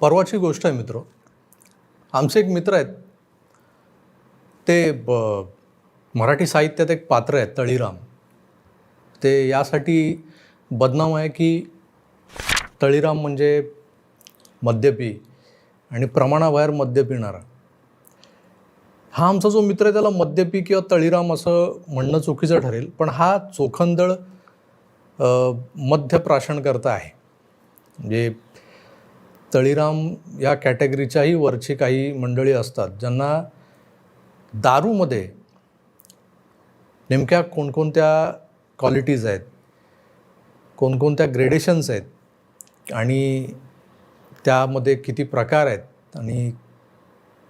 परवाची गोष्ट आहे मित्र. आमचे एक मित्र आहेत. ते ब मराठी साहित्यात एक पात्र आहेत तळीराम. ते यासाठी बदनाम आहे की तळीराम म्हणजे मद्यपी आणि प्रमाणाबाहेर मद्य पिणारा हा आमचा जो मित्र आहे त्याला मद्यपी किंवा तळीराम असं म्हणणं चुकीचं ठरेल पण हा चोखंदळ मध्य प्राशन करता आहे. म्हणजे तळीराम या कॅटेगरीच्याही वरची काही मंडळी असतात ज्यांना दारूमध्ये नेमक्या कोणकोणत्या क्वालिटीज आहेत कोणकोणत्या ग्रेडेशन्स आहेत आणि त्यामध्ये किती प्रकार आहेत आणि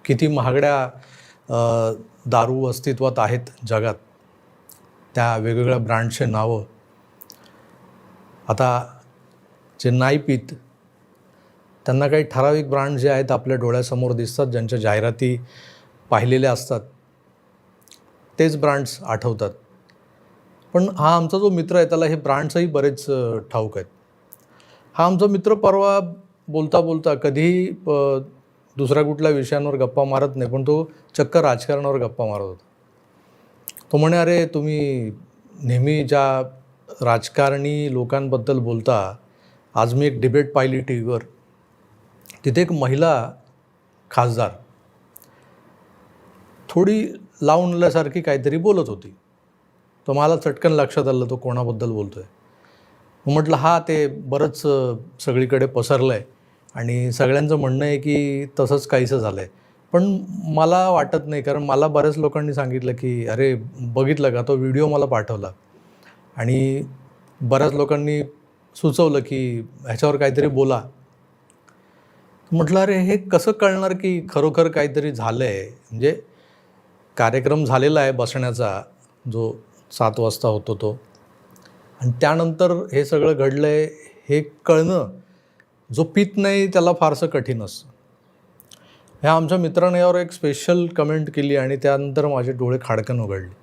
किती महागड्या दारू अस्तित्वात आहेत जगात त्या वेगवेगळ्या ब्रँडचे नावं. आता जे नाही पित त्यांना काही ठराविक ब्रँड जे आहेत आपल्या डोळ्यासमोर दिसतात ज्यांच्या जाहिराती पाहिलेल्या असतात तेच ब्रँड्स आठवतात. पण हा आमचा जो मित्र आहे त्याला हे ब्रँड्सही बरेच ठाऊक आहेत. हा आमचा मित्र परवा बोलता बोलता कधीही दुसऱ्या कुठल्या विषयांवर गप्पा मारत नाही पण तो चक्क राजकारणावर गप्पा मारत होता. तो म्हणे अरे तुम्ही नेहमी ज्या राजकारणी लोकांबद्दल बोलता आज मी एक डिबेट पाहिली टी व्हीवर तिथे एक महिला खासदार थोडी लावणल्यासारखी काहीतरी बोलत होती. तर मला चटकन लक्षात आलं तो कोणाबद्दल बोलतो आहे म्हटलं हा ते बरंच सगळीकडे पसरलं आहे आणि सगळ्यांचं म्हणणं आहे की तसंच काहीसं झालं आहे पण मला वाटत नाही कारण मला बऱ्याच लोकांनी सांगितलं की अरे बघितलं का? तो व्हिडिओ मला पाठवला. आणि बऱ्याच लोकांनी सुचवलं की ह्याच्यावर काहीतरी बोला. म्हटलं अरे हे कसं कळणार की खरोखर काहीतरी झालं आहे म्हणजे कार्यक्रम झालेला आहे बसण्याचा जो सात वाजता होतो तो. आणि त्यानंतर हे सगळं घडलं आहे हे कळणं जो पित नाही त्याला फारसं कठीण असतं. ह्या आमच्या मित्राने यावर एक स्पेशल कमेंट केली आणि त्यानंतर माझे डोळे खाडकन उघडले.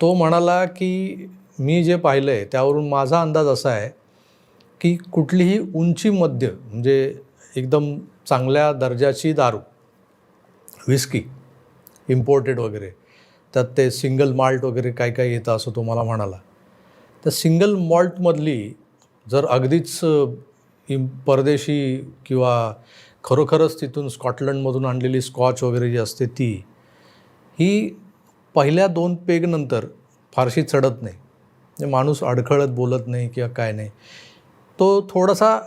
तो म्हणाला की मी जे पाहिलं आहे त्यावरून माझा अंदाज असा आहे की कुठलीही उंची मध्य म्हणजे एकदम चांगल्या दर्जाची दारू विस्की इम्पोर्टेड वगैरे. त्यात ते सिंगल माल्ट वगैरे काय काय येतं असं तो मला म्हणाला. तर सिंगल मॉल्टमधली जर अगदीच इम परदेशी किंवा खरोखरच तिथून स्कॉटलंडमधून आणलेली स्कॉच वगैरे जी असते ती ही पहिल्या दोन पेगनंतर फारशी चढत नाही. म्हणजे माणूस अडखळत बोलत नाही किंवा काय नाही. तो थोडासा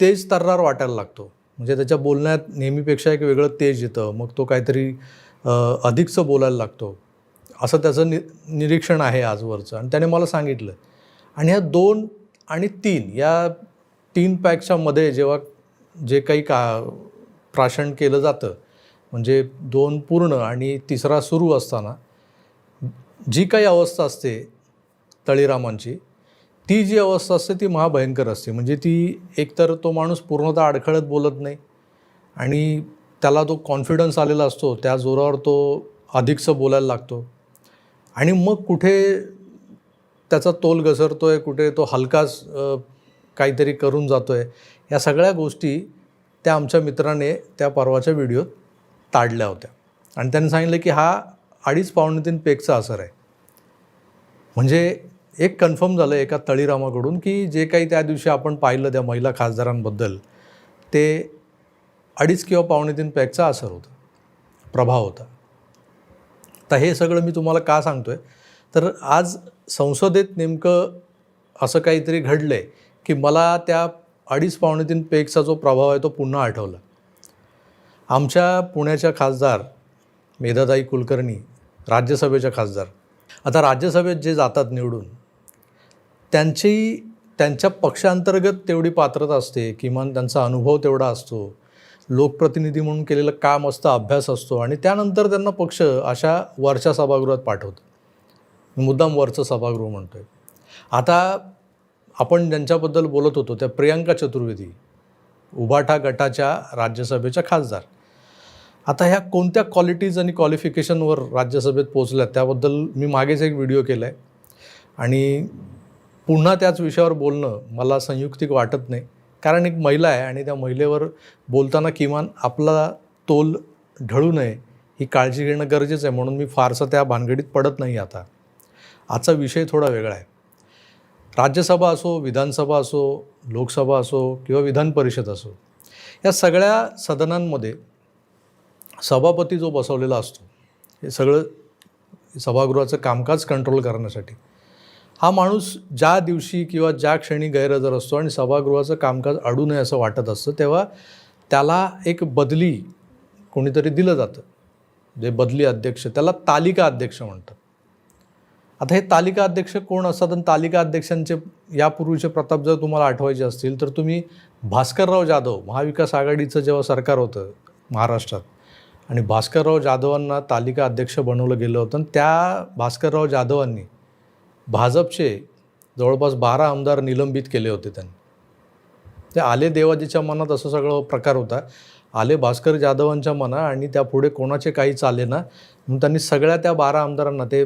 तेज तर्रार वाटायला लागतो. म्हणजे त्याच्या बोलण्यात नेहमीपेक्षा एक वेगळं तेज येतं. मग तो काहीतरी अधिकचं बोलायला लागतो. असं त्याचं नि निरीक्षण आहे आजवरचं. आणि त्याने मला सांगितलं. आणि ह्या दोन आणि तीन या तीन पॅकच्या मध्ये जेव्हा जे काही का प्राशन केलं जातं म्हणजे दोन पूर्ण आणि तिसरा सुरू असताना जी काही अवस्था असते तळीरामांची ती जी अवस्था असते ती महाभयंकर असते. म्हणजे ती एकतर तो माणूस पूर्णतः अडखळत बोलत नाही आणि त्याला तो कॉन्फिडन्स आलेला असतो त्या जोरावर तो अधिकचं बोलायला लागतो. आणि मग कुठे त्याचा तोल घसरतो आहे कुठे तो हलकाच काहीतरी करून जातो आहे या सगळ्या गोष्टी त्या आमच्या मित्राने त्या परवाच्या व्हिडिओत ताडल्या होत्या. आणि त्यांनी सांगितलं की हा अडीच पावणे तीन पेकचा असर आहे. म्हणजे एक कन्फर्म झालं एका तळीरामाकडून की जे काही त्या दिवशी आपण पाहिलं त्या महिला खासदारांबद्दल ते अडीच किंवा पावणे तीन पॅकचा असर होता प्रभाव होता. तर हे सगळं मी तुम्हाला का सांगतो आहे तर आज संसदेत नेमकं असं काहीतरी घडलं आहे की मला त्या अडीच पावणे तीन पेकचा जो प्रभाव आहे तो पुन्हा आठवला. आमच्या पुण्याच्या खासदार मेधाताई कुलकर्णी राज्यसभेच्या खासदार. आता राज्यसभेत जे जातात निवडून त्यांची त्यांच्या पक्षांतर्गत तेवढी पात्रता असते किमान त्यांचा अनुभव तेवढा असतो. लोकप्रतिनिधी म्हणून केलेलं काम असतं अभ्यास असतो आणि त्यानंतर त्यांना पक्ष अशा वरच्या सभागृहात पाठवतो. मुद्दाम वरचं सभागृह म्हणतो आहे आता आपण ज्यांच्याबद्दल बोलत होतो त्या प्रियांका चतुर्वेदी उभाठा गटाच्या राज्यसभेच्या खासदार. आता ह्या कोणत्या क्वालिटीज आणि क्वालिफिकेशनवर राज्यसभेत पोचल्यात त्याबद्दल मी मागेच एक व्हिडिओ केला आहे आणि पुन्हा त्याच विषयावर बोलणं मला संयुक्तिक वाटत नाही. कारण एक महिला आहे आणि त्या महिलेवर बोलताना किमान आपला तोल ढळू नये ही काळजी घेणं गरजेचं आहे म्हणून मी फारसं त्या भानगडीत पडत नाही आता. आजचा विषय थोडा वेगळा आहे. राज्यसभा असो विधानसभा असो लोकसभा असो किंवा विधान परिषद असो या सगळ्या सदनांमध्ये सभापती जो बसवलेला असतो हे सगळं सभागृहाचं कामकाज कंट्रोल करण्यासाठी हा माणूस ज्या दिवशी किंवा ज्या क्षणी गैरहजर असतो आणि सभागृहाचं कामकाज अडू नये असं वाटत असतं तेव्हा त्याला एक बदली कोणीतरी दिलं जातं. जे बदली अध्यक्ष त्याला तालिका अध्यक्ष म्हणतात. आता हे तालिका अध्यक्ष कोण असतात आणि तालिका अध्यक्षांचे यापूर्वीचे प्रताप जर तुम्हाला आठवायचे असतील तर तुम्ही भास्करराव जाधव महाविकास आघाडीचं जेव्हा सरकार होतं महाराष्ट्रात आणि भास्करराव जाधवांना तालिका अध्यक्ष बनवलं गेलं होतं आणि त्या भास्करराव जाधवांनी भाजपचे जवळपास बारा आमदार निलंबित केले होते त्यांनी. ते आले देवाजीच्या मनात असं सगळं प्रकार होता. आले भास्कर जाधवांच्या मना आणि त्यापुढे कोणाचे काही चाले ना म्हणून त्यांनी सगळ्या त्या बारा आमदारांना ते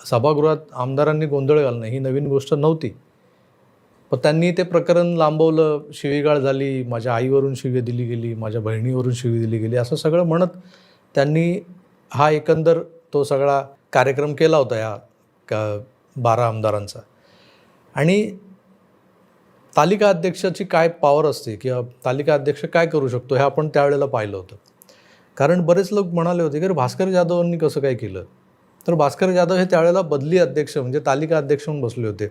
सभागृहात आमदारांनी गोंधळ घालणं ही नवीन गोष्ट नव्हती. पण त्यांनी ते प्रकरण लांबवलं शिवीगाळ झाली माझ्या आईवरून शिवी दिली गेली माझ्या बहिणीवरून शिवी दिली गेली असं सगळं म्हणत त्यांनी हा एकंदर तो सगळा कार्यक्रम केला होता या का बारा आमदारांचा. आणि तालिका अध्यक्षाची काय पॉवर असते किंवा तालिका अध्यक्ष काय करू शकतो हे आपण त्यावेळेला पाहिलं होतं. कारण बरेच लोक म्हणाले होते की अरे भास्कर जाधवांनी कसं काय केलं? तर भास्कर जाधव हे त्यावेळेला बदली अध्यक्ष म्हणजे तालिका अध्यक्ष म्हणून बसले होते.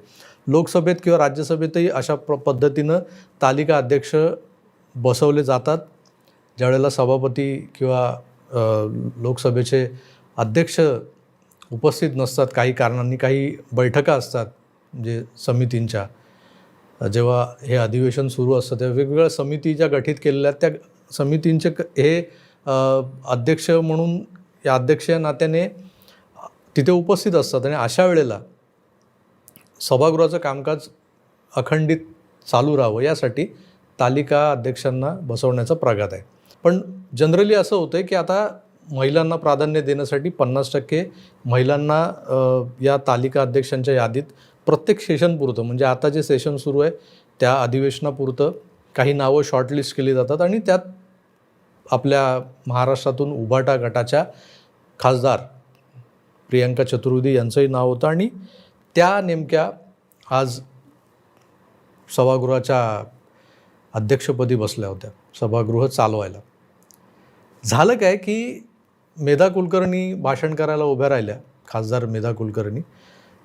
लोकसभेत किंवा राज्यसभेतही अशा प्र पद्धतीनं तालिका अध्यक्ष बसवले जातात. ज्यावेळेला सभापती किंवा लोकसभेचे अध्यक्ष उपस्थित नसतात काही कारणांनी काही बैठका असतात जे समितींच्या. जेव्हा हे अधिवेशन सुरू असतं तेव्हा वेगवेगळ्या समिती ज्या गठीत केलेल्या आहेत त्या समितींचे क- हे अध्यक्ष म्हणून या अध्यक्ष नात्याने तिथे उपस्थित असतात आणि अशा वेळेला सभागृहाचं कामकाज अखंडित चालू राहावं यासाठी तालिका अध्यक्षांना बसवण्याचा प्रघात आहे. पण जनरली असं होतं की आता महिलांना प्राधान्य देण्यासाठी पन्नास टक्के महिलांना या तालिका अध्यक्षांच्या यादीत प्रत्येक सेशनपुरतं म्हणजे आता जे सेशन सुरू आहे त्या अधिवेशनापुरतं काही नावं शॉर्टलिस्ट केली जातात आणि त्यात आपल्या महाराष्ट्रातून उभाटा गटाच्या खासदार प्रियंका चतुर्वेदी यांचंही नाव होतं आणि त्या नेमक्या आज सभागृहाच्या अध्यक्षपदी बसल्या होत्या सभागृह चालवायला. झालं काय की मेधा कुलकर्णी भाषण करायला उभ्या राहिल्या खासदार मेधा कुलकर्णी.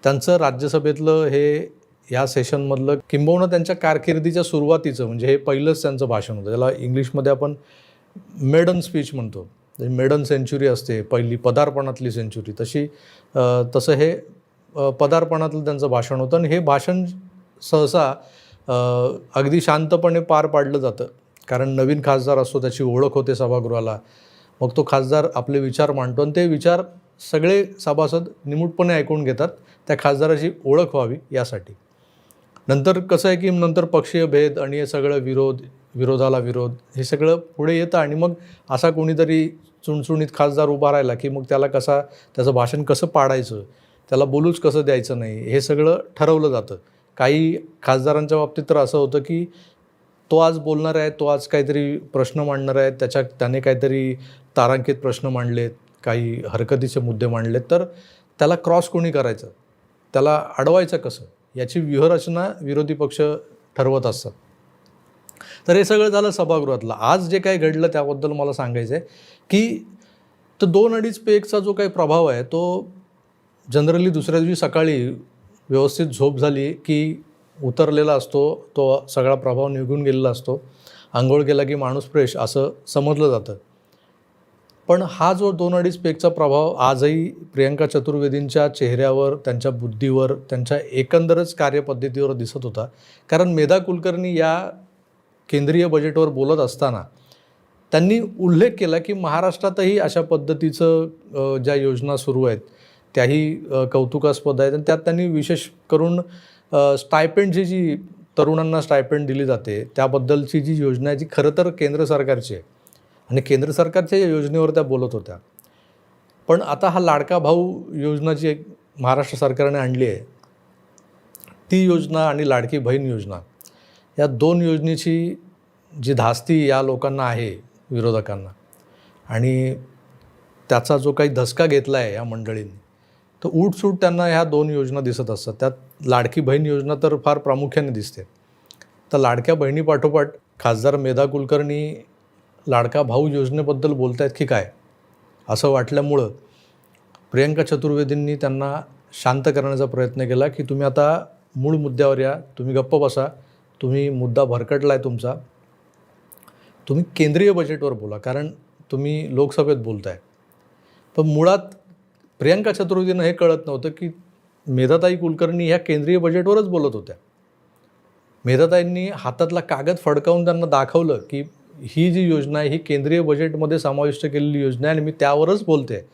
त्यांचं राज्यसभेतलं हे या सेशनमधलं किंबहुना त्यांच्या कारकिर्दीच्या सुरुवातीचं म्हणजे हे पहिलंच त्यांचं भाषण होतं. त्याला इंग्लिशमध्ये आपण मेडन स्पीच म्हणतो. म्हणजे मेडन सेंच्युरी असते पहिली पदार्पणातली सेंच्युरी तशी तसं हे पदार्पणातलं त्यांचं भाषण होतं. आणि हे भाषण सहसा अगदी शांतपणे पार पाडलं जातं. कारण नवीन खासदार असतो त्याची ओळख होते सभागृहाला. मग तो खासदार आपले विचार मांडतो आणि ते विचार सगळे सभासद निमूटपणे ऐकून घेतात त्या खासदाराची ओळख व्हावी यासाठी. नंतर कसं आहे की नंतर पक्षीय भेद आणि हे सगळं विरोध विरोधाला विरोध हे सगळं पुढे येतं आणि मग असा कोणीतरी चुणचुणीत खासदार उभा राहिला की मग त्याला कसा त्याचं भाषण कसं पाडायचं त्याला बोलूच कसं द्यायचं नाही हे सगळं ठरवलं जातं. काही खासदारांच्या बाबतीत तर असं होतं की तो आज बोलणार आहे तो आज काहीतरी प्रश्न मांडणार आहे त्याच्या त्याने काहीतरी तारांकित प्रश्न मांडलेत काही हरकतीचे मुद्दे मांडलेत तर त्याला क्रॉस कोणी करायचं? त्याला अडवायचं कसं? याची व्यूहरचना विरोधी पक्ष ठरवत असतात. तर हे सगळं झालं सभागृहातलं. आज जे काही घडलं त्याबद्दल मला सांगायचं आहे की तर दोन अडीच पे एकचा जो काही प्रभाव आहे तो जनरली दुसऱ्या दिवशी सकाळी व्यवस्थित झोप झाली की उतरलेला असतो तो सगळा प्रभाव निघून गेलेला असतो. आंघोळ केला की माणूस फ्रेश असं समजलं जातं. पण हा जो दोन अडीच पेकचा प्रभाव आजही प्रियंका चतुर्वेदींच्या चेहऱ्यावर त्यांच्या बुद्धीवर त्यांच्या एकंदरच कार्यपद्धतीवर दिसत होता. कारण मेधा कुलकर्णी या केंद्रीय बजेटवर बोलत असताना त्यांनी उल्लेख केला की महाराष्ट्रातही अशा पद्धतीचं ज्या योजना सुरू आहेत त्याही कौतुकास्पद आहेत आणि त्यात त्यांनी विशेष करून स्टायपेंडची जी तरुणांना स्टायपेंड दिली जाते त्याबद्दलची जी योजना आहे जी खरं तर केंद्र सरकारची आहे. आणि केंद्र सरकारच्या या योजनेवर त्या बोलत होत्या. पण आता हा लाडका भाऊ योजना जी एक महाराष्ट्र सरकारने आणली आहे ती योजना आणि लाडकी बहीण योजना या दोन योजनेची जी धास्ती या लोकांना आहे विरोधकांना आणि त्याचा जो काही धसका घेतला आहे या मंडळींनी तर उठसूट त्यांना ह्या दोन योजना दिसत असतात. त्यात लाडकी बहीण योजना तर फार प्रामुख्याने दिसते. तर लाडक्या बहिणीपाठोपाठ खासदार मेधा कुलकर्णी लाडका भाऊ योजनेबद्दल बोलत आहेत की काय? असं वाटल्यामुळं प्रियंका चतुर्वेदींनी त्यांना शांत करण्याचा प्रयत्न केला की तुम्ही आता मूळ मुद्द्यावर या तुम्ही गप्प बसा तुम्ही मुद्दा भरकटला आहे तुमचा. तुम्ही केंद्रीय बजेटवर बोला कारण तुम्ही लोकसभेत बोलताय. पण मुळात प्रियंका चतुर्वेदींना हे कळत नव्हतं की मेधाताई कुलकर्णी ह्या केंद्रीय बजेटवरच बोलत होत्या. मेधाताईंनी हातातला कागद फडकावून त्यांना दाखवलं की ही जी योजना आहे ही केंद्रीय बजेटमध्ये समाविष्ट केलेली योजना आहे आणि मी त्यावरच बोलते.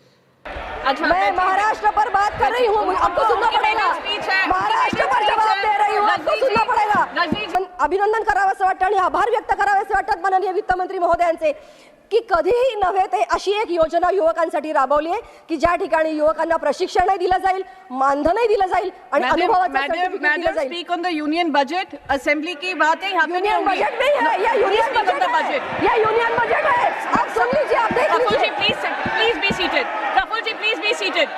अच्छा मैं महाराष्ट्र पर बात कर रही हूँ। आपको सुनना पड़ेगा। स्पीच है महाराष्ट्र पर जवाब दे रही हूँ। आपको रजनी जी, सुनना पड़ेगा। रजनी जी. पण अभिनंदन करावं असं वाटतं आणि आभार व्यक्त करावे असे वाटतात माननीय वित्तमंत्री महोदयांचे। की कधीही नव्हे ते अशी एक योजना युवकांसाठी राबवली आहे की ज्या ठिकाणी युवकांना प्रशिक्षणही दिलं जाईल मानधनही दिलं जाईल आणि अनुभवाचं speak on the union budget assembly की बातें यहाँ पे नहीं यूनियन होंगी। बजट नहीं है ये यूनियन बजट है. ये यूनियन बजट है। आप सुन लीजिए आप देख प्रफुल जी लीजिए। Please please be seated G please be seated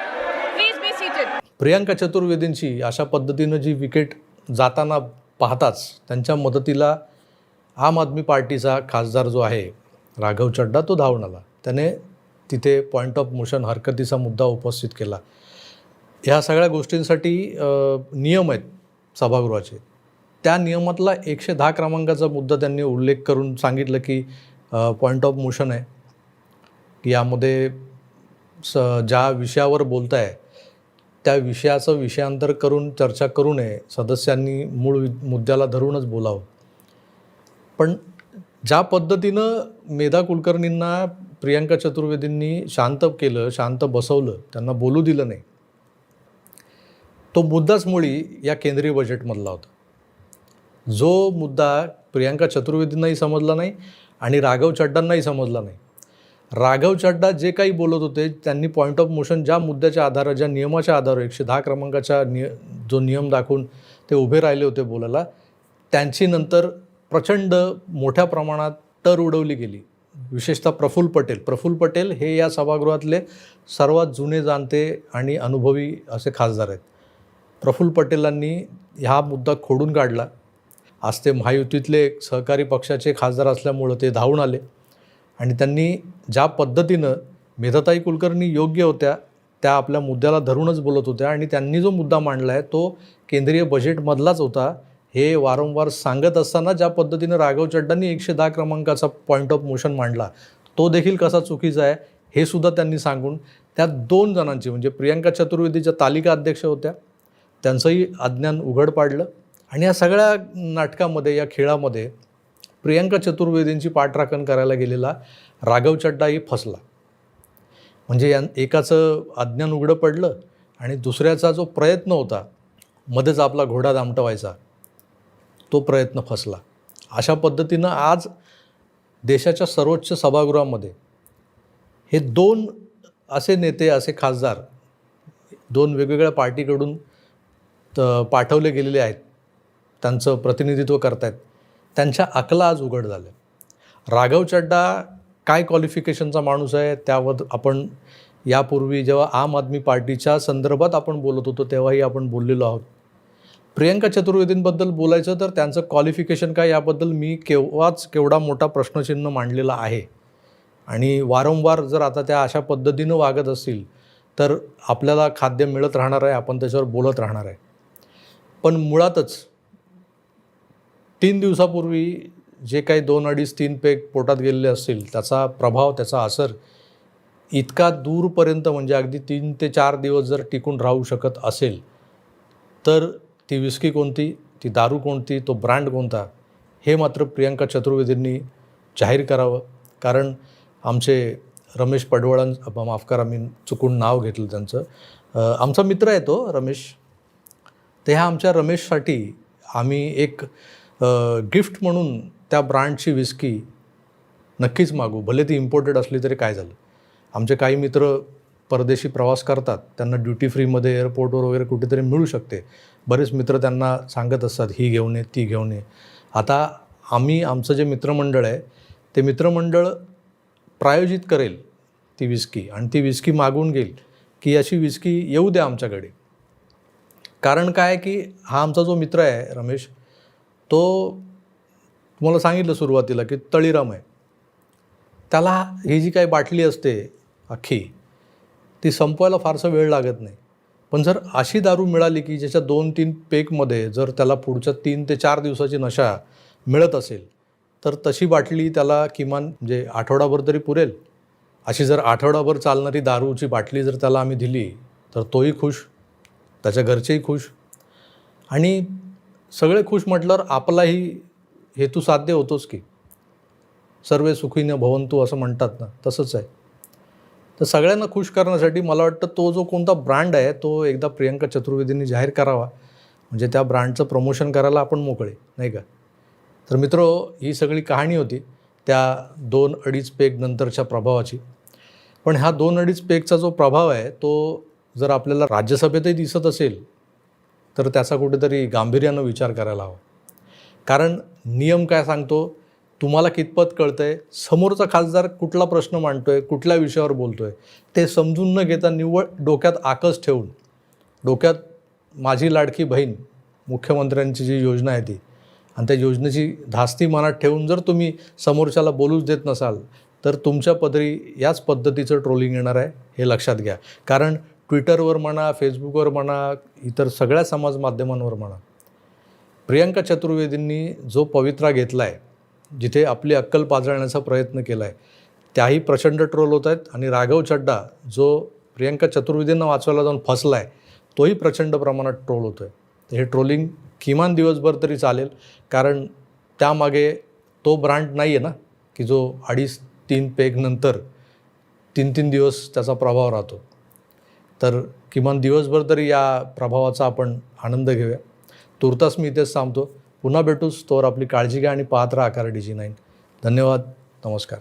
please be seated Priyanka चतुर्वेदींची अशा पद्धतीनं जी विकेट जाताना पाहताच त्यांच्या मदतीला आम आदमी पार्टीचा खासदार जो आहे राघव चड्डा तो धावून आला. त्याने तिथे पॉईंट ऑफ मोशन हरकतीचा मुद्दा उपस्थित केला. ह्या सगळ्या गोष्टींसाठी नियम आहेत सभागृहाचे. त्या नियमातला एकशे दहा क्रमांकाचा मुद्दा त्यांनी उल्लेख करून सांगितलं की पॉईंट ऑफ मोशन आहे. की यामध्ये स ज्या विषयावर बोलताय त्या विषयाचं विषयांतर करून चर्चा करू नये. सदस्यांनी मूळ वि- मुद्द्याला धरूनच बोलावं. पण ज्या पद्धतीनं मेधा कुलकर्णींना प्रियांका चतुर्वेदींनी शांत केलं शांत बसवलं त्यांना बोलू दिलं नाही तो मुद्दाच मुळी या केंद्रीय बजेटमधला होता. जो मुद्दा प्रियांका चतुर्वेदींनाही समजला नाही आणि राघव चड्डांनाही समजला नाही. राघव चड्डा जे काही बोलत होते त्यांनी पॉईंट ऑफ मोशन ज्या मुद्द्याच्या आधारे ज्या नियमाच्या आधारावर एकशे दहा क्रमांकाच्या निय जो नियम दाखवून ते उभे राहिले होते बोलायला त्यांची नंतर प्रचंड मोठ्या प्रमाणात टर उडवली गेली. विशेषतः प्रफुल्ल पटेल. प्रफुल्ल पटेल हे या सभागृहातले सर्वात जुने जाणते आणि अनुभवी असे खासदार आहेत. प्रफुल्ल पटेलांनी हा मुद्दा खोडून काढला. आज ते महायुतीतले सहकारी पक्षाचे खासदार असल्यामुळं ते धावून आले आणि त्यांनी ज्या पद्धतीनं मेधाताई कुलकर्णी योग्य होत्या त्या आपल्या मुद्द्याला धरूनच बोलत होत्या आणि त्यांनी जो मुद्दा मांडला आहे तो केंद्रीय बजेटमधलाच होता. हे वारंवार सांगत असताना ज्या पद्धतीनं राघव चड्डांनी एकशे दहा क्रमांकाचा पॉईंट ऑफ मोशन मांडला तो देखील कसा चुकीचा आहे हे सुद्धा त्यांनी सांगून त्या दोन जणांची म्हणजे प्रियांका चतुर्वेदीच्या तालिका अध्यक्ष होत्या त्यांचंही अज्ञान उघड पाडलं आणि या सगळ्या नाटकामध्ये या खेळामध्ये प्रियांका चतुर्वेदींची पाठराखण करायला गेलेला राघव चड्डाही फसला. म्हणजे या एकाचं अज्ञान उघडं पडलं आणि दुसऱ्याचा जो प्रयत्न होता मध्येच आपला घोडा दामटवायचा तो प्रयत्न फसला. अशा पद्धतीनं आज देशाच्या सर्वोच्च सभागृहामध्ये हे दोन असे नेते असे खासदार दोन वेगवेगळ्या पार्टीकडून त पाठवले गेलेले आहेत. त्यांचं प्रतिनिधित्व करतायत. त्यांच्या अकला आज उघड झाल्या. राघव चड्डा काय क्वालिफिकेशनचा माणूस आहे त्यावर आपण यापूर्वी जेव्हा आम आदमी पार्टीच्या संदर्भात आपण बोलत होतो तेव्हाही आपण बोललेलो आहोत. प्रियंका चतुर्वेदींबद्दल बोलायचं तर त्यांचं क्वालिफिकेशन काय याबद्दल मी केव्हाच केवढा मोठा प्रश्नचिन्ह मांडलेला आहे. आणि वारंवार जर आता त्या अशा पद्धतीनं वागत असतील तर आपल्याला खाद्य मिळत राहणार आहे आपण त्याच्यावर बोलत राहणार आहे. पण मुळातच तीन दिवसापूर्वी जे काही दोन अडीच तीन पेक पोटात गेलेले असतील त्याचा प्रभाव त्याचा असर इतका दूरपर्यंत म्हणजे अगदी तीन ते चार दिवस जर टिकून राहू शकत असेल तर ती विस्की कोणती ती दारू कोणती तो ब्रँड कोणता हे मात्र प्रियंका चतुर्वेदींनी जाहीर करावं. कारण आमचे रमेश पडवळां माफ करा मी चुकून नाव घेतलं त्यांचं. आमचा मित्र आहे तो रमेश. ते ह्या आमच्या रमेशसाठी आम्ही एक गिफ्ट म्हणून त्या ब्रँडची विस्की नक्कीच मागू. भले ती इम्पोर्टेड असली तरी काय झालं. आमचे काही मित्र परदेशी प्रवास करतात त्यांना ड्युटी फ्रीमध्ये एअरपोर्टवर वगैरे कुठेतरी मिळू शकते. बरेच मित्र त्यांना सांगत असतात ही घेऊन ये ती घेऊन ये. आता आम्ही आमचं जे मित्रमंडळ आहे ते मित्रमंडळ प्रायोजित करेल ती विस्की आणि ती विस्की मागून घेईल की अशी विस्की येऊ द्या आमच्याकडे. कारण काय आहे की हा आमचा जो मित्र आहे रमेश तो तुम्हाला सांगितलं सुरुवातीला की तळीराम आहे. त्याला ही जी काही बाटली असते अख्खी ती संपवायला फारसा वेळ लागत नाही. पण जर अशी दारू मिळाली की ज्याच्या दोन तीन पेकमध्ये जर त्याला पुढच्या तीन ते चार दिवसाची नशा मिळत असेल तर तशी बाटली त्याला किमान जे आठवडाभर तरी पुरेल. अशी जर आठवडाभर चालणारी दारूची बाटली जर त्याला आम्ही दिली तर तोही खुश त्याच्या घरचेही खुश. आणि सगळे खुश म्हटल्यावर आपलाही हेतू साध्य होतोच की. सर्वे सुखीनं भवंतू असं म्हणतात ना तसंच आहे. तर सगळ्यांना खुश करण्यासाठी मला वाटतं तो जो कोणता ब्रँड आहे तो एकदा प्रियंका चतुर्वेदींनी जाहीर करावा. म्हणजे त्या ब्रँडचं प्रमोशन करायला आपण मोकळे नाही का? तर मित्र ही सगळी कहाणी होती त्या दोन अडीच पेग नंतरच्या प्रभावाची. पण ह्या दोन अडीच पेगचा जो प्रभाव आहे तो जर आपल्याला राज्यसभेतही दिसत असेल तर त्याचा कुठेतरी गांभीर्यानं विचार करायला हवा. कारण नियम काय सांगतो? तुम्हाला कितपत कळतं आहे समोरचा खासदार कुठला प्रश्न मांडतो आहे कुठल्या विषयावर बोलतो आहे ते समजून न घेता निव्वळ डोक्यात आकस ठेवून डोक्यात माझी लाडकी बहीण मुख्यमंत्र्यांची जी योजना आहे ती आणि त्या योजनेची धास्ती मनात ठेवून जर तुम्ही समोरच्याला बोलूच देत नसाल तर तुमच्या पदरी याच पद्धतीचं ट्रोलिंग येणार आहे हे लक्षात घ्या. कारण ट्विटरवर म्हणा फेसबुकवर म्हणा इतर सगळ्या समाज माध्यमांवर म्हणा प्रियंका चतुर्वेदींनी जो पवित्रा घेतला आहे जिथे आपली अक्कल पाजळण्याचा प्रयत्न केला आहे त्याही प्रचंड ट्रोल होत आहेत आणि राघव चड्डा जो प्रियंका चतुर्वेदींना वाचवायला जाऊन फसला आहे तोही प्रचंड प्रमाणात ट्रोल होतो आहे हे ट्रोलिंग किमान दिवसभर तरी चालेल कारण त्यामागे तो ब्रँड नाही आहे ना की जो अडीच तीन पेगनंतर तीन तीन दिवस त्याचा प्रभाव राहतो. तर किमान दिवसभर तरी या प्रभावाचा आपण आनंद घेऊया. तुर्तास मी इथेच थांबतो पुन्हा भेटूच तोवर आपली काळजी घ्या आणि पाहत राहा आकार डी जी नाईन धन्यवाद नमस्कार.